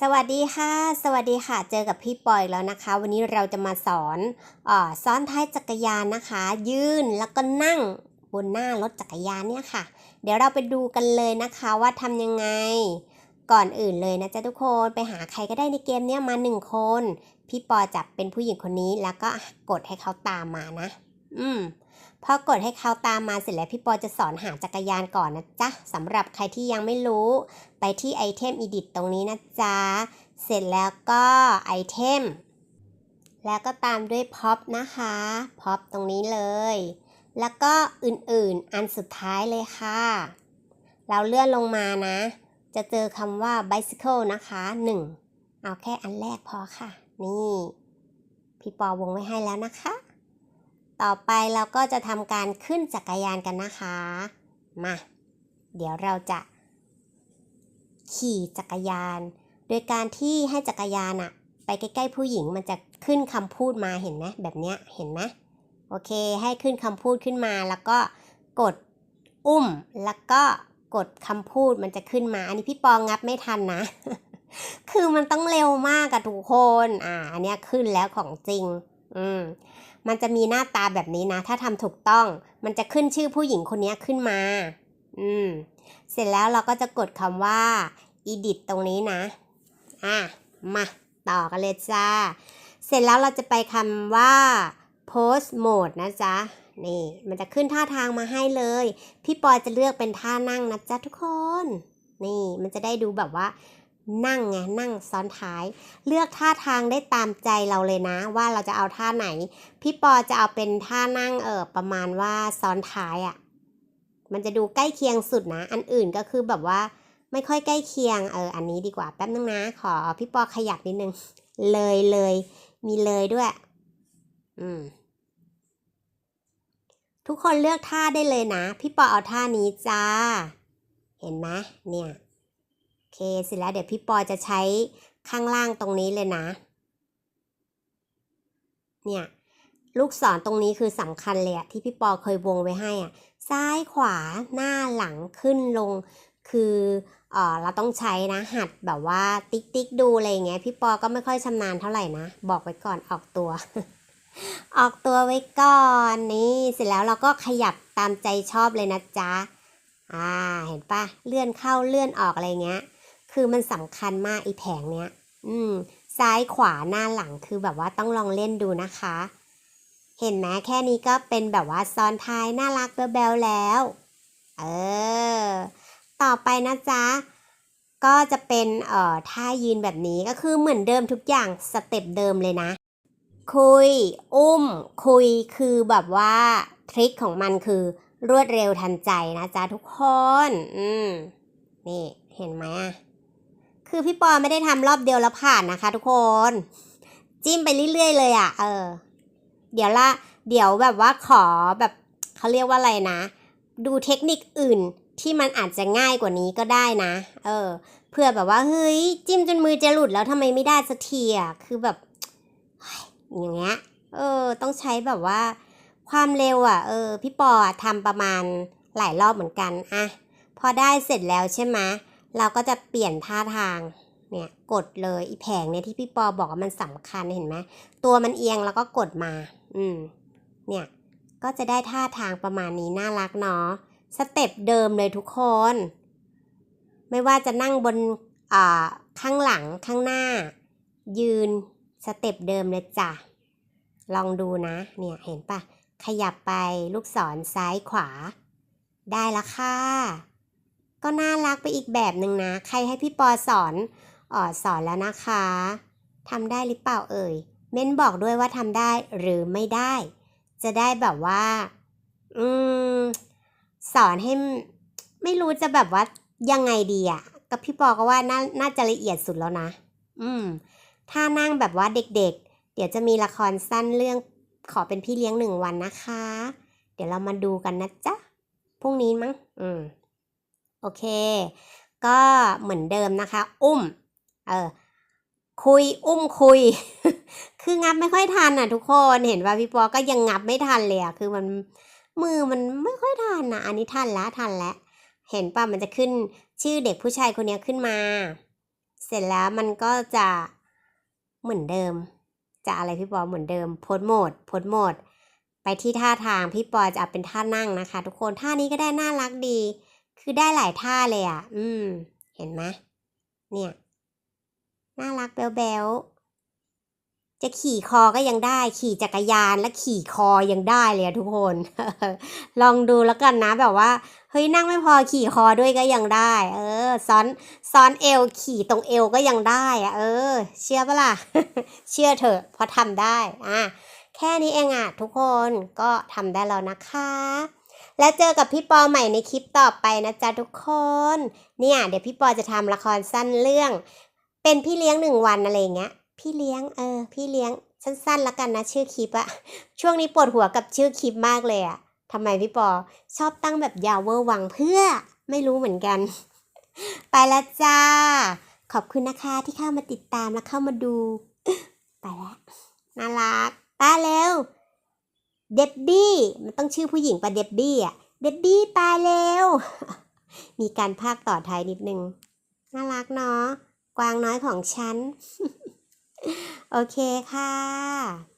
สวัสดีค่ะ สวัสดีค่ะ เจอกับพี่ปอยแล้วนะคะ วันนี้เราจะมาสอนอซ้อนท้ายจักรยานนะคะ ยืนแล้วก็นั่งบนหน้ารถจักรยานเนี่ยค่ะ เดี๋ยวเราไปดูกันเลยนะคะว่าทำยังไง ก่อนอื่นเลยนะจ๊ะทุกคนไปหาใครก็ได้ในเกมเนี้ยมาหนึ่งคน พี่ปอจับเป็นผู้หญิงคนนี้แล้วก็กดให้เขาตามมานะ อืม พอกดให้เขาตามมาเสร็จแล้วพี่ปอจะสอนหาจักรยานก่อนนะจ๊ะสำหรับใครที่ยังไม่รู้ ไปที่ไอเทม Edit ตรงนี้นะจ๊ะ เสร็จแล้วก็ไอเทมแล้วก็ตามด้วย Pop นะคะ Pop ตรงนี้เลย แล้วก็อื่นๆอันสุดท้ายเลยค่ะ เราเลื่อนลงมานะ จะเจอคำว่า bicycle นะคะ 1 เอาแค่อันแรกพอค่ะ นี่ พี่ปอวงไว้ให้แล้วนะคะ ต่อไปเราก็จะทำการขึ้นจักรยานกันนะคะ มา เดี๋ยวเราจะ ขี่จักรยาน โดยการที่ให้จักรยานอะไปใกล้ๆผู้หญิงมันจะขึ้นคำพูดมาเห็นไหมแบบเนี้ยเห็นไหมโอเค ให้ขึ้นคำพูดขึ้นมาแล้วก็กดอุ้มแล้วก็กดคำพูดมันจะขึ้นมา อันนี้พี่ปองงับไม่ทันนะ คือมันต้องเร็วมากอะทุกคน อ่า อันเนี้ยขึ้นแล้วของจริง อืม มันจะมีหน้าตาแบบนี้นะ ถ้าทำถูกต้อง มันจะขึ้นชื่อผู้หญิงคนนี้ขึ้นมา อืม เสร็จแล้วเราก็จะกดคำว่า edit ตรงนี้นะ อะ มา ต่อกันเลยจ้า เสร็จแล้วเราจะไปคำว่า post mode นะจ๊ะ นี่ มันจะขึ้นท่าทางมาให้เลย พี่ปอยจะเลือกเป็นท่านั่งนะจ๊ะทุกคน นี่ มันจะได้ดูแบบว่า นั่งไงนั่งซ้อนท้าย เลือกท่าทางได้ตามใจเราเลยนะ ว่าเราจะเอาท่าไหน พี่ปอจะเอาเป็นท่านั่งเออประมาณว่าซ้อนท้ายอะ่ะ มันจะดูใกล้เคียงสุดนะ อันอื่นก็คือแบบว่า ไม่ค่อยใกล้เคียงเอออันนี้ดีกว่าแป๊บนึงนะ ขอพี่ปอขยับนิดนึง เลยเลย มีเลยด้วย อืมทุกคนเลือกท่าได้เลยนะ พี่ปอเอาท่านี้จ้า เห็นไหมเนี่ย เคเสร็จแล้วเดี๋ยวพี่ปอจะใช้ข้างล่างตรงนี้เลยนะ เนี่ยลูกศรตรงนี้คือสำคัญเลยอะที่พี่ปอเคยวงไว้ให้อะซ้ายขวาหน้าหลังขึ้นลง คือเออเราต้องใช้นะหัดแบบว่าติ๊กติ๊กดูอะไรอย่างเงี้ยพี่ปอก็ไม่ค่อยชำนาญเท่าไหร่นะ บอกไว้ก่อนออกตัว ออกตัวไว้ก่อนนี่เสร็จแล้วเราก็ขยับตามใจชอบเลยนะจ๊ะอ่าเห็นปะเลื่อนเข้าเลื่อนออกอะไรเงี้ย คือมันสำคัญมากไอแผงเนี้ย อืม ซ้ายขวาหน้าหลังคือแบบว่าต้องลองเล่นดูนะคะ เห็นไหมแค่นี้ก็เป็นแบบว่าซ้อนท้ายน่ารักแบลๆแล้ว เออ ต่อไปนะจ๊ะ ก็จะเป็นเอ่อท่ายืนแบบนี้ก็คือเหมือนเดิมทุกอย่างสเต็ปเดิมเลยนะ คุย อุ้ม คุยคือแบบว่าทริคของมันคือรวดเร็วทันใจนะจ๊ะทุกคน อืม นี่ เห็นไหมอะ คือพี่ปอไม่ได้ทำรอบเดียวแล้วผ่านนะคะ ทุกคน จิ้มไปเรื่อยๆเลยอะ เออ เดี๋ยวละเดี๋ยวแบบว่าขอแบบเขาเรียกว่าอะไรนะ ดูเทคนิคอื่นที่มันอาจจะง่ายกว่านี้ก็ได้นะ เออ เพื่อแบบว่าเฮ้ยจิ้มจนมือจะหลุดแล้วทำไมไม่ได้สักทีอะคือแบบอย่างเงี้ย เออ ต้องใช้แบบว่า ความเร็วอะ เออ พี่ปอทำประมาณหลายรอบเหมือนกัน อะ พอได้เสร็จแล้วใช่ไหม เราก็จะเปลี่ยนท่าทางเนี่ยกดเลยอีแผงเนี่ยที่พี่ปอบอกว่ามันสำคัญเห็นไหมตัวมันเอียงแล้วก็กดมา อืมเนี่ยก็จะได้ท่าทางประมาณนี้น่ารักเนาะสเต็ปเดิมเลยทุกคน ไม่ว่าจะนั่งบนอ่าข้างหลังข้างหน้า ยืนสเต็ปเดิมเลยจ้ะลองดูนะ เนี่ยเห็นปะขยับไปลูกศรซ้ายขวา ได้ละค่ะ ก็น่ารักไปอีกแบบหนึ่งนะ ใครให้พี่ปอสอนอ๋อสอนแล้วนะคะทำได้หรือเปล่าเอ่ย เม้นบอกด้วยว่าทำได้หรือไม่ได้ จะได้แบบว่า อืม สอนให้ไม่รู้จะแบบว่ายังไงดีอะกับพี่ปอก็ว่าน่าน่าจะละเอียดสุดแล้วนะ อืม ถ้านั่งแบบว่าเด็กๆเดี๋ยวจะมีละครสั้นเรื่องขอเป็นพี่เลี้ยงหนึ่งวันนะคะ เดี๋ยวเรามาดูกันนะจ๊ะ พรุ่งนี้มั้ง อืม โอเค ก็เหมือนเดิมนะคะ อุ้ม เออ คุย อุ้มคุย คืองับไม่ค่อยทันอะทุกคน เห็นว่าพี่ปอก็ยังงับไม่ทันเลยอะ คือมันมือมันไม่ค่อยทันนะอันนี้ทันแล้วทันแล้ว เห็นป่ะมันจะขึ้นชื่อเด็กผู้ชายคนนี้ขึ้นมา เสร็จแล้วมันก็จะเหมือนเดิม จะอะไรพี่ปอเหมือนเดิมโพสโหมดโพสโหมดไปที่ท่าทางพี่ปอจะเอาเป็นท่านั่งนะคะ ทุกคนท่านี้ก็ได้น่ารักดี คือได้หลายท่าเลยอะ อืม เห็นไหมเนี่ย น่ารักแบ๊วๆจะขี่คอก็ยังได้ ขี่จักรยานและขี่คอยังได้เลยทุกคน ลองดูแล้วกันนะแบบว่า เฮ้ยนั่งไม่พอขี่คอด้วยก็ยังได้ เออ ซ้อนซ้อนเอวขี่ตรงเอวก็ยังได้อะเออ เชื่อปะล่ะ เชื่อเถอะเพราะทำได้ อะแค่นี้เองอะทุกคนก็ทำได้แล้วนะคะ แล้วเจอกับพี่ปอใหม่ในคลิปต่อไปนะจ๊ะทุกคน เนี่ย เดี๋ยวพี่ปอจะทำละครสั้นเรื่อง เป็นพี่เลี้ยงหนึ่งวันอะไรเงี้ย พี่เลี้ยงเออ พี่เลี้ยงสั้นๆละกันนะ ชื่อคลิปอะช่วงนี้ปวดหัวกับชื่อคลิปมากเลยอะทำไมพี่ปอชอบตั้งแบบยาวเวอร์วังเพื่อไม่รู้เหมือนกัน ไปแล้วจ้า ขอบคุณนะคะที่เข้ามาติดตามและเข้ามาดู ไปแล้วน่ารักตาเร็ว เดบบี้มันต้องชื่อผู้หญิงปะเดบบี้อะเดบบี้ไปแล้ว มีการภาคต่อท้ายนิดนึง น่ารักเนาะกวางน้อยของฉัน โอเคค่ะ